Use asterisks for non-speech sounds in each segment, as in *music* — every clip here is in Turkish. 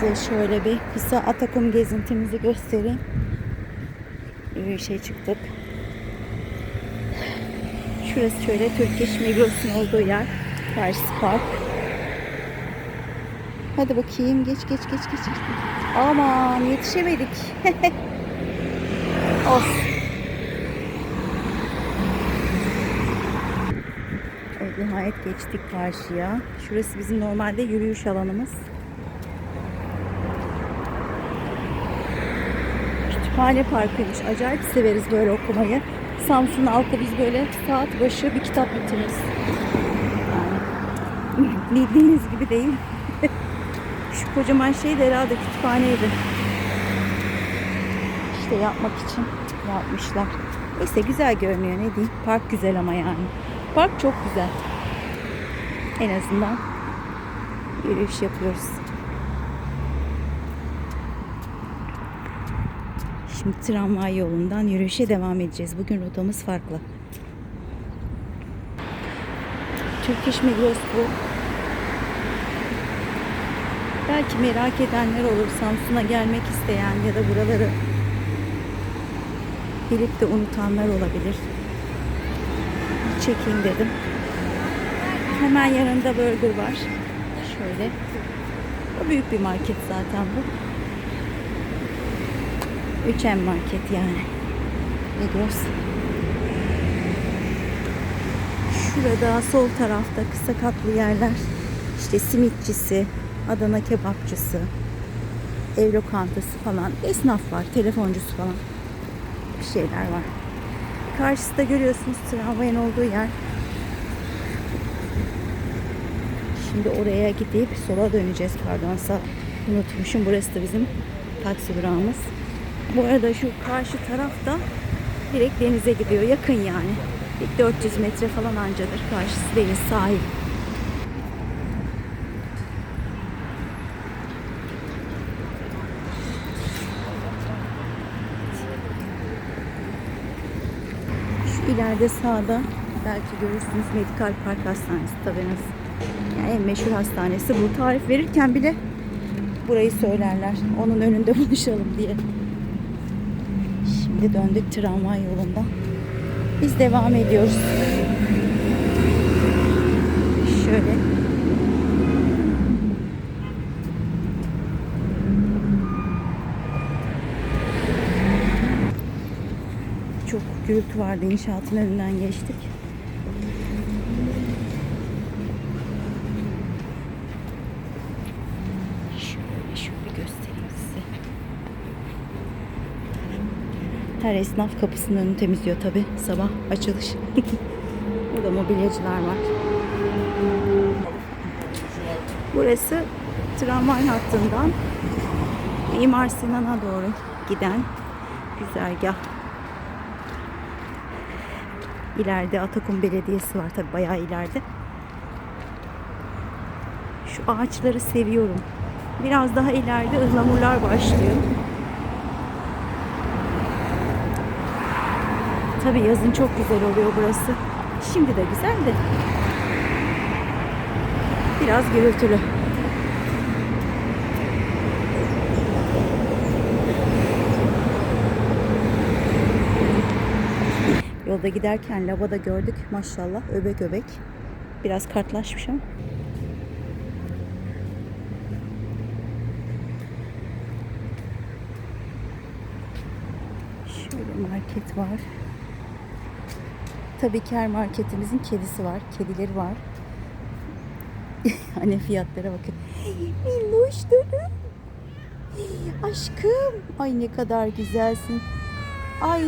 Size şöyle bir kısa Atakum gezintimizi göstereyim. Yürüyüşe çıktık. Şurası şöyle Türkeş Migros'un olduğu yer. Karşısı park. Hadi bakayım geç geç geç geç. Aman yetişemedik. *laughs* Olsun. Evet, nihayet geçtik karşıya. Şurası bizim normalde yürüyüş alanımız. Kütüphane parkıymış. Acayip severiz böyle okumayı. Samsun halkı biz böyle saat başı bir kitap bitiririz. Yani bildiğiniz gibi değil. *laughs* Şu kocaman şey de herhalde kütüphaneydi. İşte yapmak için yapmışlar. Neyse güzel görünüyor ne diyeyim. Park güzel ama yani. Park çok güzel. En azından yürüyüş yapıyoruz. Şimdi tramvay yolundan yürüyüşe devam edeceğiz. Bugün rotamız farklı. Turkish Migros bu. Belki merak edenler olur. Samsun'a gelmek isteyen ya da buraları gelip de unutanlar olabilir. Çekeyim dedim. Hemen yanında burger var. Şöyle. O büyük bir market zaten bu. 3M market yani. Migros. Şurada sol tarafta kısa katlı yerler. İşte simitçisi, Adana kebapçısı, ev lokantası falan. Esnaf var, telefoncusu falan. Bir şeyler var. Karşısında görüyorsunuz tramvayın olduğu yer. Şimdi oraya gidip sola döneceğiz. Pardon sağ unutmuşum. Burası da bizim taksi durağımız. Bu arada şu karşı tarafta direkt denize gidiyor. Yakın yani. Bir 400 metre falan ancadır. Karşısı deniz sahil. Şu ileride sağda belki görürsünüz Medikal Park Hastanesi tabenası. Yani en meşhur hastanesi bu. Tarif verirken bile burayı söylerler. Onun önünde *laughs* buluşalım diye. Şimdi döndük tramvay yolundan. Biz devam ediyoruz. Şöyle. Çok gürültü vardı. İnşaatın önünden geçtik. Şöyle şöyle göstereyim size. Her esnaf kapısının önünü temizliyor tabi sabah açılış. *laughs* Burada mobilyacılar var. Burası tramvay hattından Mimar Sinan'a doğru giden güzergah. İleride Atakum Belediyesi var tabi bayağı ileride. Şu ağaçları seviyorum. Biraz daha ileride ıhlamurlar başlıyor. Tabi yazın çok güzel oluyor burası. Şimdi de güzel de. Biraz gürültülü. Yolda giderken lavada gördük maşallah öbek öbek. Biraz kartlaşmış ama. Şöyle market var. Tabii ki her marketimizin kedisi var. Kedileri var. *laughs* Anne fiyatlara bakın. Minnoşlarım. Aşkım. Ay ne kadar güzelsin. Ay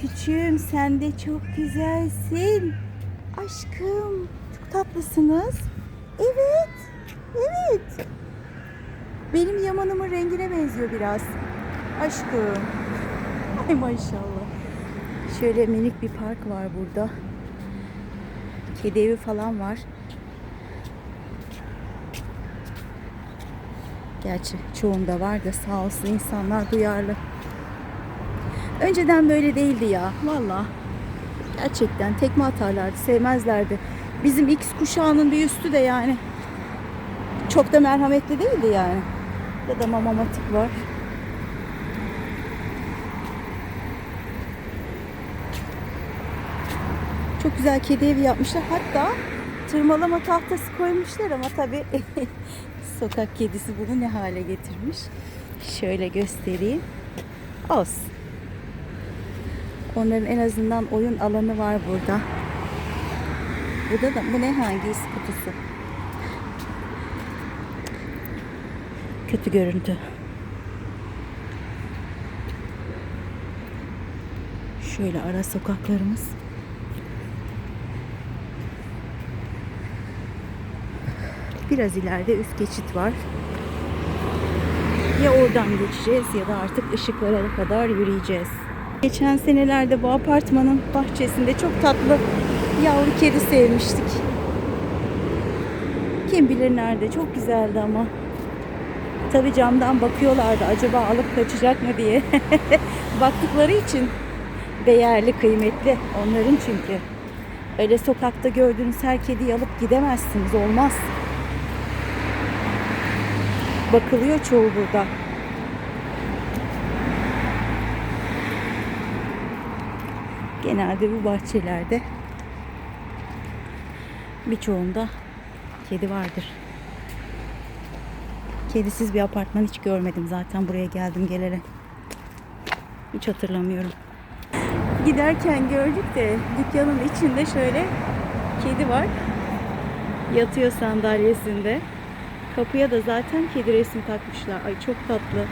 küçüğüm sen de çok güzelsin. Aşkım çok tatlısınız. Evet. Evet. Benim yamanımın rengine benziyor biraz. Aşkım. Ay maşallah. Şöyle minik bir park var burada. Kedi evi falan var. Gerçi çoğunda var da sağ olsun insanlar duyarlı. Önceden böyle değildi ya. Valla. Gerçekten tekme atarlardı. Sevmezlerdi. Bizim X kuşağının bir üstü de yani. Çok da merhametli değildi yani. Burada da mamamatik var. Çok güzel kedi evi yapmışlar. Hatta tırmalama tahtası koymuşlar ama tabii *laughs* sokak kedisi bunu ne hale getirmiş. Şöyle göstereyim. Olsun. Onların en azından oyun alanı var burada. Burada da bu ne hangisi kutusu? Kötü görüntü. Şöyle ara sokaklarımız. Biraz ileride üst geçit var. Ya oradan geçeceğiz ya da artık ışıklara kadar yürüyeceğiz. Geçen senelerde bu apartmanın bahçesinde çok tatlı yavru kedi sevmiştik. Kim bilir nerede. Çok güzeldi ama. Tabi camdan bakıyorlardı acaba alıp kaçacak mı diye. *laughs* Baktıkları için değerli, kıymetli onların çünkü. Öyle sokakta gördüğünüz her kediyi alıp gidemezsiniz. Olmaz. Bakılıyor çoğu burada. Genelde bu bahçelerde birçoğunda kedi vardır. Kedisiz bir apartman hiç görmedim zaten buraya geldim geleli. Hiç hatırlamıyorum. Giderken gördük de dükkanın içinde şöyle kedi var. Yatıyor sandalyesinde. Kapıya da zaten kedi resmi takmışlar. Ay çok tatlı.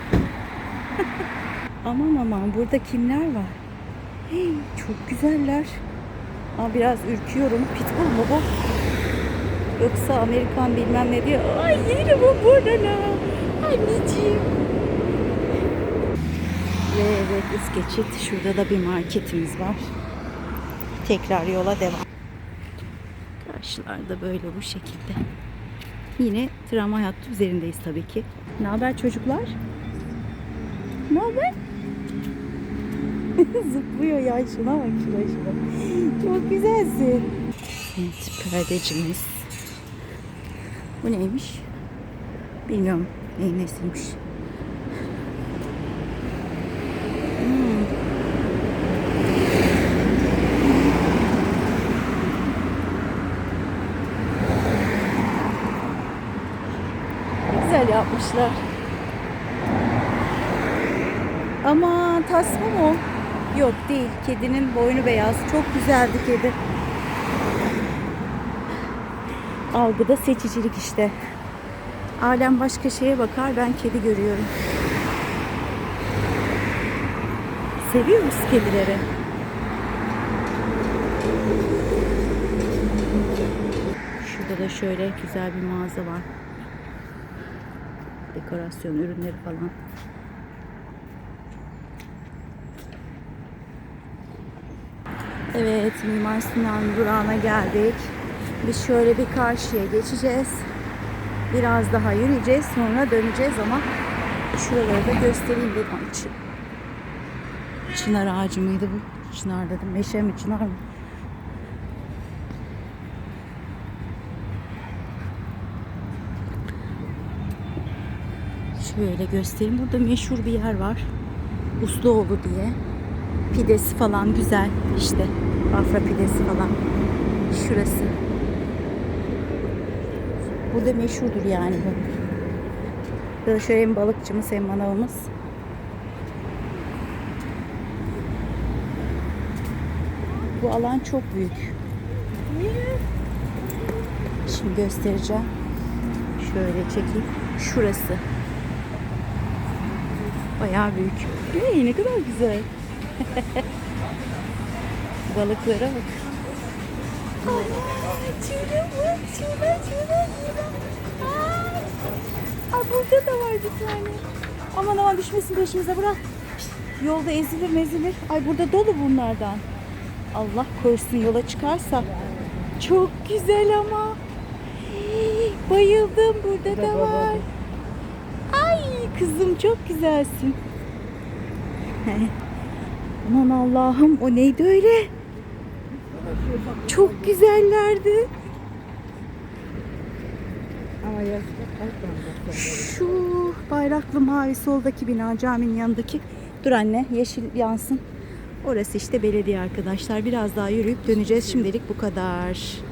aman aman burada kimler var? Hey, çok güzeller. Ama biraz ürküyorum. Pitbull mu bu? Yoksa Amerikan bilmem ne diyor. Ay yerim o burnuna. Anneciğim. Ve evet üst geçit. Şurada da bir marketimiz var. Tekrar yola devam. Karşılarda böyle bu şekilde. Yine tramvay hattı üzerindeyiz tabii ki. Ne haber çocuklar? Ne haber? *laughs* Zıplıyor ya şuna bak şuna şuna. Çok güzelsin. Evet perdecimiz. Bu neymiş? Bilmiyorum neyin nesiymiş. Güzel yapmışlar. Ama tasma mı o? Yok değil. Kedinin boynu beyaz. Çok güzeldi kedi. Algıda seçicilik işte. Alem başka şeye bakar. Ben kedi görüyorum. Seviyor musun kedileri? Şurada da şöyle güzel bir mağaza var. Dekorasyon ürünleri falan. Evet, Mimar Sinan durağına geldik. Biz şöyle bir karşıya geçeceğiz. Biraz daha yürüyeceğiz, sonra döneceğiz ama şuraları da göstereyim dedim. Çınar ağacı mıydı bu? Çınar dedim. Meşe mi, çınar mı? Şöyle göstereyim. Burada meşhur bir yer var. Usluoğlu diye. Pidesi falan güzel. İşte Bafra pidesi falan. Şurası. Burada meşhurdur yani bu. Burada şöyle hem balıkçımız hem manavımız. Bu alan çok büyük. Şimdi göstereceğim. Şöyle çekeyim. Şurası. Bayağı büyük. Ey, ne kadar güzel. *laughs* Balıklara bak. Bak, çiğne, çiğne, çiğne. Ay. Aa, burada da var bir tane. Aman aman düşmesin peşimize bırak. Yolda ezilir mezilir. Ay burada dolu bunlardan. Allah korusun yola çıkarsa. Çok güzel ama. Hey, Bayıldım burada da var. Kızım çok güzelsin. *laughs* Aman Allah'ım o neydi öyle? Çok güzellerdi. Şu bayraklı mavi soldaki bina caminin yanındaki. Dur anne yeşil yansın. Orası işte belediye arkadaşlar. Biraz daha yürüyüp döneceğiz. Şimdilik bu kadar.